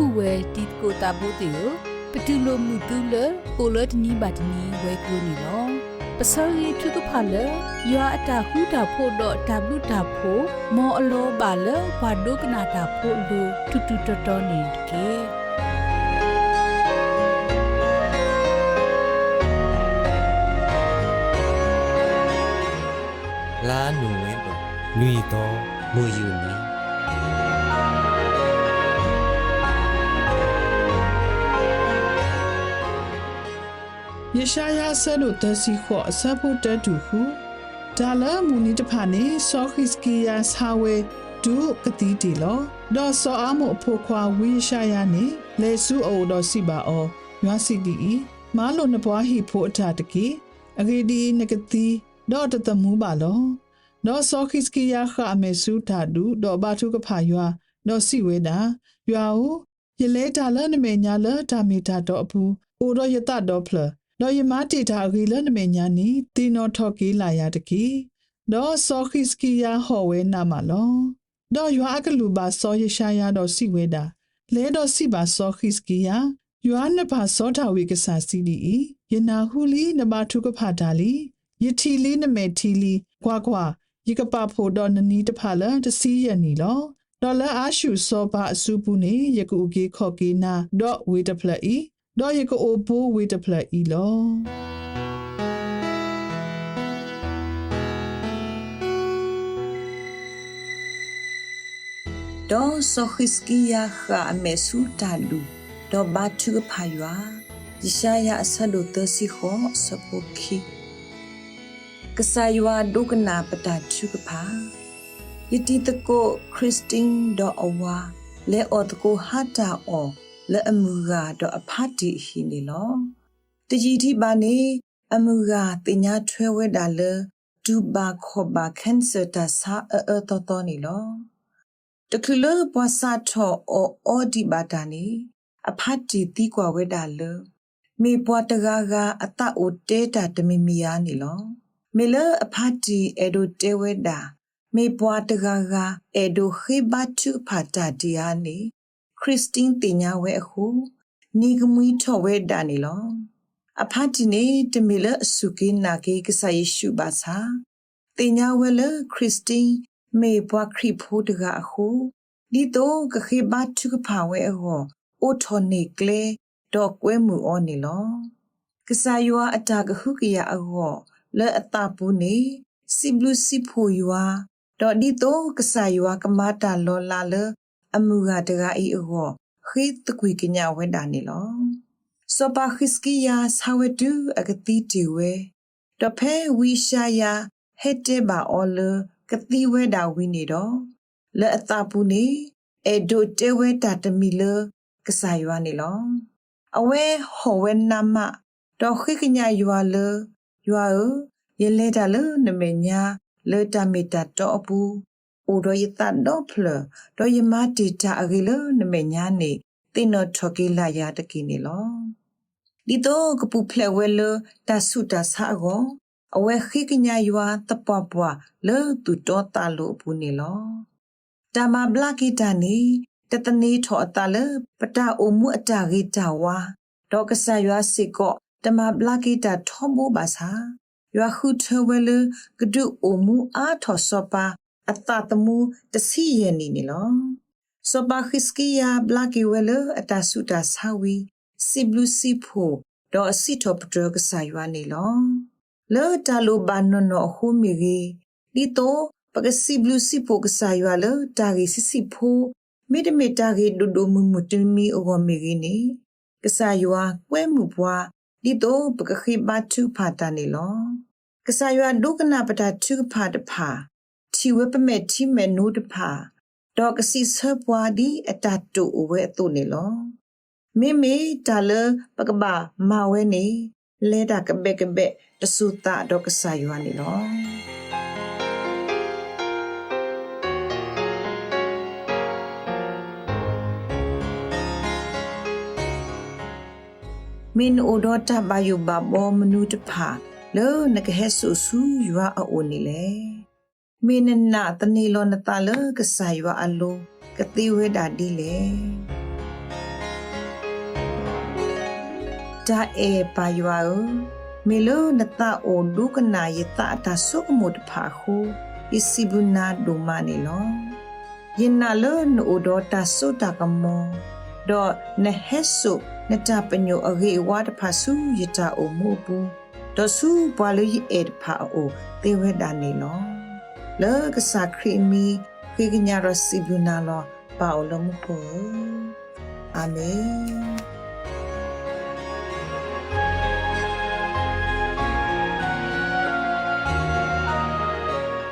ဥဝဲတီကိုတာဘိုတေယပတူလိုမှုတူလပိုလတ်နီဘတ်နီဝဲကူနီလောပစောရီထုကဖာလယွာအတာဟူတာဖို့တော့တဘလူတာဖို့မောအလောပါလဝါဒုကနာတာဖို့လူတူတူတော်တော်နေကေလာနုဝဲပလူီတော့မူယူနီ ယေရှာယဆဲလို့တစီခော့အစဖို့တတူဟုဒါလာမူနီတဖာနေဆောခိစကီယာဆာဝဲဒုကတိတီလောဒေါ်ဆောအမို့ဖို့ခွာဝိရှာယနေလေစုအိုတော်စီပါအောရွာစီတီဤမားလို့နပွားဟိဖို့အထတကေအဂေဒီနကတိဒေါ်တတမူပါလောဒေါ်ဆောခိစကီယာခအမေစုတာဒူဒေါ်ဘာထုကဖာရွာဒေါ်စီဝဲတာရွာဦးယလဲတာလနမေညာလတာမီတာတော့အပူအိုတော့ယတတော့ဖလ တော့ယမတီတာဂီလနမေညာနီတီနော်ထော်ကီလာရတကီတော့ဆောခိစကီယာဟော်ဝဲနာမလောတော့ရွာကလူပါဆောယရှာယာတော့စီဝဲတာလဲတော့စီပါဆောခိစကီယာရွာနှစ်ပါစောတာဝေကဆာစီဒီယနာဟူလီနမထုကဖာတာလီယထီလီနမေထီလီကွာကွာယကပဖို့တော့နနီတဖာလတစီရနီလောဒေါ်လာအာရှုစောပါအစုပူနေယကူကေခော့ကေနာဒေါ်ဝေတဖလ က်ဤဒေါ်ယကအိုဘူဝေတဖလက်ဤလောဒေါ်ဆိုခစ်ကီယာခာမေဆူတာလူဒေါ်ဘတ်ချူဖာယွာယရှာယာအဆလုတစီခောစပုခိကဆာယွာဒုကနာပတာချူကဖာယတိတကိုခရစ်တင်ဒေါ်အဝါလေအော်တကိုဟာတာအော လေအမူဂါဒေါ်အဖတ်တီဟီနီလောတကြီးတိပါနေအမူဂါတင်ညာထွဲဝဲတာလေဒူဘာခောဘာကန်ဆာတာဆာအော်တော်တော်နီလောတခုလပွားစာထောအောအောဒီဘာတာနီအဖတ်တီတီကွာဝဲတာလမေပွားတကားကအတအိုတဲတာတမီမီယာနီလောမေလအဖတ်တီအေဒိုတဲဝဲတာမေပွားတကားကအေဒိုခေဘတ်ချူဖာတာဒီယာနီ ခရစ်စတင်းတင်ညာဝဲအခုနီကမွီထောဝဲတာနီလောအဖတ်တီနေတမီလအစုကိနာကေကဆာယေရှုဘာသာတင်ညာဝဲလခရစ်စတင်းမေဘွားခရိဖိုးတကအခုဒီတော့ကခေဘတ်ချုကဖာဝဲအောအိုထော်နေကလေတော့ကွဲမှုအောနေလောကဆာယွာအတာကဟုကရအောလဲအတာပူနေစီဘလူစီဖိုယွာတော့ဒီတော့ကဆာယွာကမတာလောလာလ အမှုကတကဤအောခိတကွေကညာဝဲတာနေလောစောပါခစ်ကီယာဆာဝတူအကတိတီဝဲတော့ဖဲဝီရှာယာဟက်တေဘာအော်လကတိဝဲတာဝိနေတော့လက်အသာပူနေအေဒိုတဲဝဲတာတမီလကဆာယွာနေလောအဝဲဟောဝဲနာမတော့ခိကညာယွာလယွာရလဲတာလနမေညာလေတာမီတာတော့ပူ အိုတော့ယတတော့ဖလတော့ယမတီတာအဂီလနမေညာနေတင်တော့ထော်ကေလာရတကိနေလောဒီတော့ကပူဖလဲဝဲလတဆုတာဆာကောအဝဲခိကညာယွာတပွားပွားလဲသူတော့တာလို့ပူနေလောတမဘလကိတနီတတနေထောအတလပတာအုံမှုအတာဂိတဝါဒေါကဆာယွာစစ်ကောတမဘလကိတထောမိုးပါစာယွာခုထဝဲလကဒုအုံမှုအာထောစောပါ အတတမှုတစီယနီနီလောစောပါခစ်ကီယာဘလကိဝဲလအတဆုတာဆာဝီစီဘလူစီဖိုဒေါ်အစီထောပတရကဆာယွာနီလောလောတလိုဘာနောနောခုမီရီဒီတော့ပကစီဘလူစီပိုကဆာယွာလတာဂီစီစီဖိုမေတမေတာဂီဒူဒူမူမူတမီအောမီရီနီကဆာယွာကွဲမှုပွားဒီတော့ပကခိဘတ်ထုဖာတာနေလောကဆာယွာဒုကနာပတာထုဖာတဖာ ချီဝဲပမဲ့ချီမဲနိုးတဖာဒေါကစီဆပွားဒီအတတူဝဲအတုနေလောမေမေတာလပကဘာမာဝဲနေလဲတာကဘက်ကဘက်တဆူတာဒေါကဆာယွာနေလောမင်းအိုဒတာဘယုဘဘောမနုတဖာလောနကဟဲဆူဆူယွာအိုနေလေ မင်းနာတနေလောနတလကဆာယွာအလိုကတိဝဲတာဒီလေဒါအေပါယွာမေလိုနတာအိုဒုကနာယတာတာဆုကမုတ်ဖာခုအစီဘနာဒိုမာနီလောယင်နာလောနိုဒေါ်တာဆုတာကမောဒေါ်နဟက်ဆုနတာပညိုအဂေဝါတဖာဆုယတာအိုမိုပူဒေါ်ဆုပွာလူယအေဖာအိုတေဝဒာနီလော လောကစာခရီမီခေကညာရစီဘနာလောပါအိုလမှုကိုအာမင်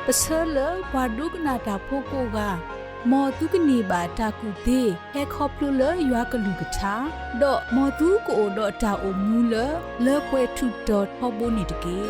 ပစလဘာဒုကနာတာဖိုကိုကမော်တုကနေပါတာကူသေးဟဲခေါပလူလရွာကလူကချာဒေါ်မော်တုကိုဒေါ်တာအိုမူလလေကွဲထုဒေါ်ဟောဘိုနီတကေ